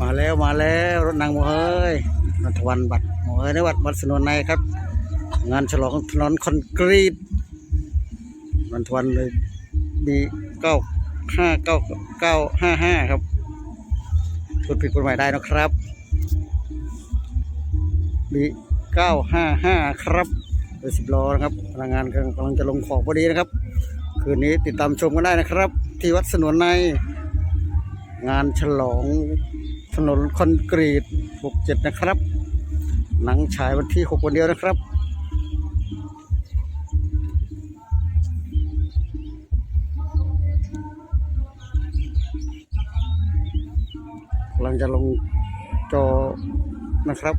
มาแล้วมาแล้วรถนางโมเฮยนัทวันบัตรโมเฮยในวัดวัดสนวนในครับ งานฉลองถนนคอนกรีตนัทวันเลยบีเก้าห้าเก้าเก้าห้าห้าครับพูดผิดกฎหมายได้นะครับบีเก้าห้าห้าครับเป็นสิบล้อนะครับพนักงานกำลังจะลงของพอดีนะครับ คืนนี้ติดตามชมกันได้นะครับ ที่วัดสนวนในงานฉลอง ถนนคอนกรีต67 นะครับ หนังฉายวันที่ 6 วันเดียวนะครับกำลังจะลงจอนะครับ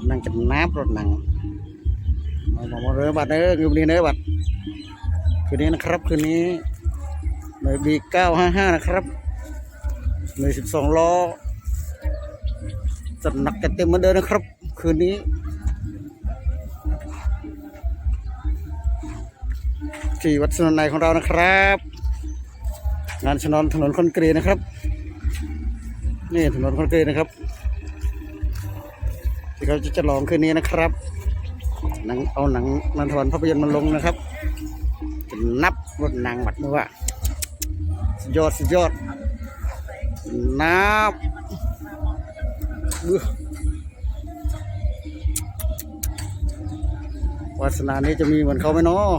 ถนั่งจะนับรถนั่งมามามาเรือบัตรเด้อคืนนี้เด้อบัตรคืนนี้นะครับคืนนี้หน่วยบีเก้าห้าห้านะครับหน่วยสิบสองล้อจัดหนักกันเต็มเหมือนเดิมนะครับ คืนนี้ที่วัดสนนในของเรานะครับ งานฉนนถนนคอนกรีตนะครับ นี่ถนนคอนกรีตนะครับ ที่เขาจะฉลองคืนนี้นะครับ หนังเอาหนังนันทวันภาพยนตร์มาลงนะครับจะนับรถนางบัดมือว่าสุดยอดสุดยอดนับวาสนานี้จะมีเหมือนเขาไหมเนาะ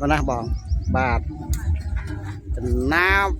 มานะบองบาทจะนับ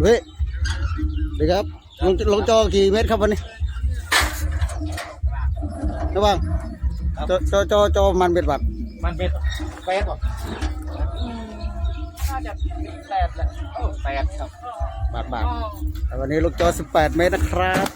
เฮ้ยดีครับลงลงจอกี่เมตรครับวันนี้ระวังจอจอจอจอมันเป็นบัตรมันเป็นแปดหรอน่าจะแปดแหละเออแปดครับบาทบาทแต่วันนี้ลูกจอ 18 เมตรนะครับ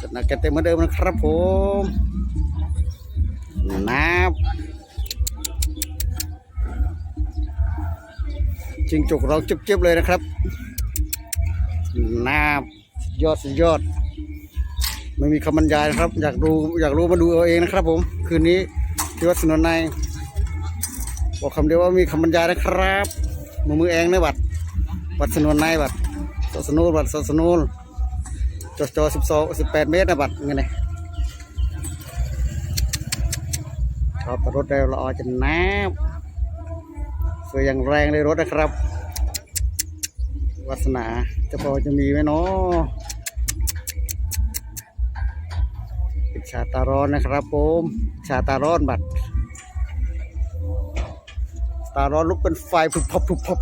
จัดหนักจัดเต็มเหมือนเดิมนะครับผมนับจิงจุกเราจุบๆเลยนะครับนับยอดสุดยอด ไม่มีคำบรรยายนะครับ อยากดูอยากรู้มาดูเอาเองนะครับผม คืนนี้ที่วัดสนนใน บอกคำเดียวว่ามีคำบรรยายนะครับมือมือเองนะบัดวัดสนนในบัดสสนูนบัดสสนูนจอจอสิบสองสิบแปดเมตรนะบัตรเงี้ยนะชอบรถเร็วละออจะน้ำสวยอย่างแรงเลยรถนะครับวัสนาจะพอจะมีไหมเนาะปิดชาตาร้อนนะครับผมชาตาร้อนบัตร ตาร้อนลุกเป็นไฟผุบพับผุบพับ